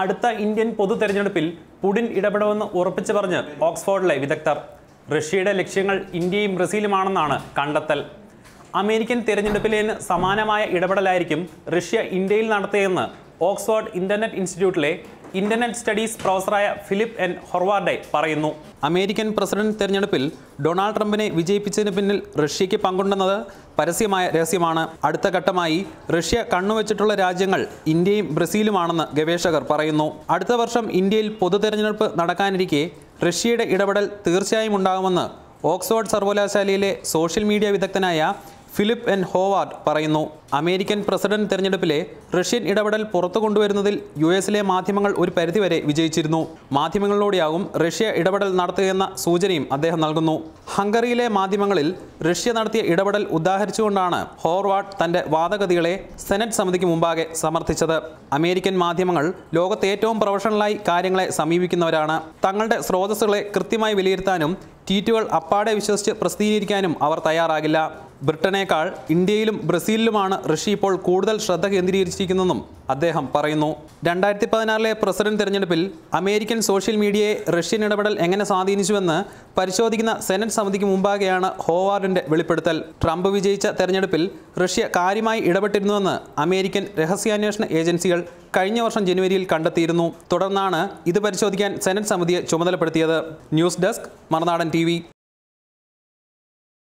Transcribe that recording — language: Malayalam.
അടുത്ത ഇന്ത്യൻ പൊതു തെരഞ്ഞെടുപ്പിൽ പുടിൻ ഇടപെടുമെന്ന് ഉറപ്പിച്ചു പറഞ്ഞ് ഓക്സ്ഫോർഡിലെ വിദഗ്ധർ. റഷ്യയുടെ ലക്ഷ്യങ്ങൾ ഇന്ത്യയും ബ്രസീലുമാണെന്നാണ് കണ്ടെത്തൽ. അമേരിക്കൻ തിരഞ്ഞെടുപ്പിലേന് സമാനമായ ഇടപെടലായിരിക്കും റഷ്യ ഇന്ത്യയിൽ നടത്തിയതെന്ന് ഓക്സ്ഫോർഡ് ഇന്റർനെറ്റ് ഇൻസ്റ്റിറ്റ്യൂട്ടിലെ ഇന്റർനെറ്റ് സ്റ്റഡീസ് പ്രൊഫസറായ ഫിലിപ്പ് എൻ. ഹൊർവാർഡെ പറയുന്നു. അമേരിക്കൻ പ്രസിഡന്റ് തെരഞ്ഞെടുപ്പിൽ ഡൊണാൾഡ് ട്രംപിനെ വിജയിപ്പിച്ചതിന് പിന്നിൽ റഷ്യയ്ക്ക് പങ്കുണ്ടെന്നത് പരസ്യമായ രഹസ്യമാണ്. അടുത്ത ഘട്ടമായി റഷ്യ കണ്ണുവച്ചിട്ടുള്ള രാജ്യങ്ങൾ ഇന്ത്യയും ബ്രസീലുമാണെന്ന് ഗവേഷകർ പറയുന്നു. അടുത്ത വർഷം ഇന്ത്യയിൽ പൊതു തെരഞ്ഞെടുപ്പ് നടക്കാനിരിക്കെ റഷ്യയുടെ ഇടപെടൽ തീർച്ചയായും ഉണ്ടാകുമെന്ന് ഓക്സ്ഫോർഡ് സർവകലാശാലയിലെ സോഷ്യൽ മീഡിയ വിദഗ്ധനായ ഫിലിപ്പ് എൻ ഹോവാർഡ് പറയുന്നു അമേരിക്കൻ പ്രസിഡന്റ് തെരഞ്ഞെടുപ്പിലെ റഷ്യൻ ഇടപെടൽ പുറത്തു കൊണ്ടുവരുന്നതിൽ യു എസിലെ മാധ്യമങ്ങൾ ഒരു പരിധിവരെ വിജയിച്ചിരുന്നു. മാധ്യമങ്ങളിലൂടെയാകും റഷ്യ ഇടപെടൽ നടത്തുകയെന്ന സൂചനയും അദ്ദേഹം നൽകുന്നു. ഹംഗറിയിലെ മാധ്യമങ്ങളിൽ റഷ്യ നടത്തിയ ഇടപെടൽ ഉദാഹരിച്ചുകൊണ്ടാണ് ഹോർവാർഡ് തന്റെ വാദഗതികളെ സെനറ്റ് സമിതിക്ക് മുമ്പാകെ സമർത്ഥിച്ചത്. അമേരിക്കൻ മാധ്യമങ്ങൾ ലോകത്തെ ഏറ്റവും പ്രൊഫഷണലായി കാര്യങ്ങളെ സമീപിക്കുന്നവരാണ്. തങ്ങളുടെ സ്രോതസ്സുകളെ കൃത്യമായി വിലയിരുത്താനും ട്വീറ്റുകൾ അപ്പാടെ വിശ്വസിച്ച് പ്രസിദ്ധീകരിക്കാനും അവർ തയ്യാറാകില്ല. ബ്രിട്ടനേക്കാൾ ഇന്ത്യയിലും ബ്രസീലിലുമാണ് ഋഷി ഇപ്പോൾ കൂടുതൽ ശ്രദ്ധ കേന്ദ്രീകരിച്ചിരിക്കുന്നതെന്നും അദ്ദേഹം പറയുന്നു. രണ്ടായിരത്തി പതിനാറിലെ പ്രസിഡന്റ് തെരഞ്ഞെടുപ്പിൽ അമേരിക്കൻ സോഷ്യൽ മീഡിയയെ റഷ്യൻ ഇടപെടൽ എങ്ങനെ സ്വാധീനിച്ചുവെന്ന് പരിശോധിക്കുന്ന സെനറ്റ് സമിതിക്ക് മുമ്പാകെയാണ് ഹോവാർഡിന്റെ വെളിപ്പെടുത്തൽ. ട്രംപ് വിജയിച്ച തെരഞ്ഞെടുപ്പിൽ റഷ്യ കാര്യമായി ഇടപെട്ടിരുന്നുവെന്ന് അമേരിക്കൻ രഹസ്യാന്വേഷണ ഏജൻസികൾ കഴിഞ്ഞ വർഷം ജനുവരിയിൽ കണ്ടെത്തിയിരുന്നു. തുടർന്നാണ് ഇത് പരിശോധിക്കാൻ സെനറ്റ് സമിതിയെ ചുമതലപ്പെടുത്തിയത്. News desk Marunadan T